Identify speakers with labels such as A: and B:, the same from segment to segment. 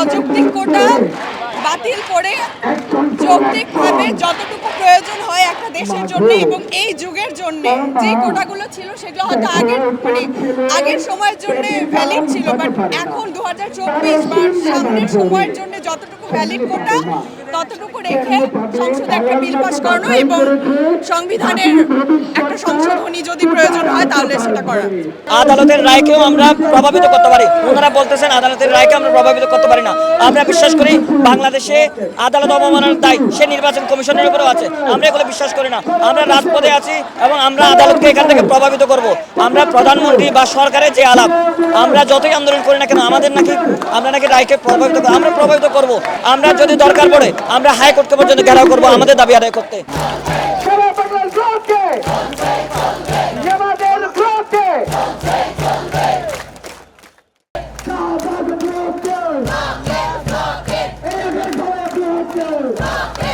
A: অযৌক্তিক কোটা বাতিল করে যৌক্তিকভাবে যতটুকু প্রয়োজন হয় একটা দেশের জন্য এবং এই যুগের জন্য। যে কোটাগুলো ছিল সেগুলো হয়তো আগের মানে আগের সময়ের জন্য ভ্যালিড ছিল বাট এখন দু হাজার চব্বিশ বা সামনের সময়ের জন্য যতটুকু ভ্যালিড কোটা, ততটুকু রেখে সংসদে একটা বিল পাস করানো এবং সংবিধানের একটা সংশোধনী তাহলে সেটা করা।
B: আদালতের রায়কেও আমরা প্রভাবিত করতে পারি। ওনারা বলতেছেন আদালতের রায়কে আমরা প্রভাবিত করতে পারি না। আমরা বিশ্বাস করি বাংলাদেশে আদালত অবমাননার দায় সে নির্বাচন কমিশনের উপরেও আছে। আমরা এগুলো বিশ্বাস করি না। আমরা রাজপথে আছি এবং আমরা আদালতকে এখান থেকে প্রভাবিত করব। আমরা প্রধানমন্ত্রী বা সরকারের যে আলাপ আমরা যতই আন্দোলন করি না কেন আমাদের নাকি আমরা নাকি রায়কে প্রভাবিত করব আমরা প্রভাবিত করব। আমরা যদি দরকার পড়ে আমরা হাইকোর্টকে পর্যন্ত ঘেরাও করব আমাদের দাবি আদায় করতে।
C: Go!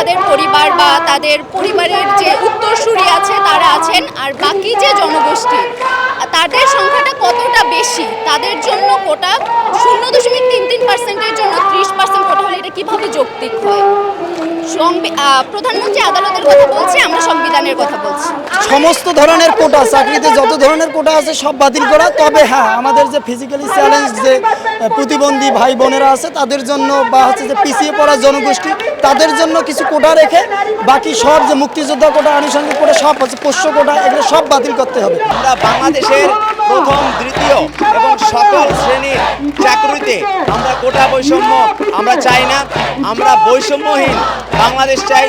C: মুক্তিযোদ্ধাদের পরিবার বা তাদের পরিবারের যে উত্তরসূরি আছে, তারা আছেন। আর বাকি যে জনগোষ্ঠী, তাদের সংখ্যাটা কতটা বেশি? তাদের জন্য কোটা শূন্য দশমিক তিন তিন পার্সেন্টের জন্য ত্রিশ পার্সেন্ট কোটা হলে এটা কীভাবে যৌক্তিক হয়? প্রধানমন্ত্রী আদালতের কথা বলছে আমরা সংবিধানের কথা বলছি।
D: সমস্ত ধরনের কোটা চাকরিতে যত ধরনের কোটা আছে সব বাতিল করা তবে হ্যাঁ আমাদের যে ফিজিক্যালি চ্যালেঞ্জ যে প্রতিবন্ধী ভাই বোনেরা আছে তাদের জন্য বা হচ্ছে যে পিছিয়ে পড়া জনগোষ্ঠী তাদের জন্য কিছু কোটা রেখে বাকি সব যে মুক্তিযোদ্ধা কোটা আনুষঙ্গিক কোটা সব হচ্ছে পোষ্য কোটা এগুলো সব বাতিল করতে হবে।
E: আমরা বাংলাদেশের প্রথম দ্বিতীয় এবং সকল শ্রেণির চাকরিতে আমরা কোটা বৈষম্য আমরা চাই না। আমরা বৈষম্যহীন বাংলাদেশ চাই।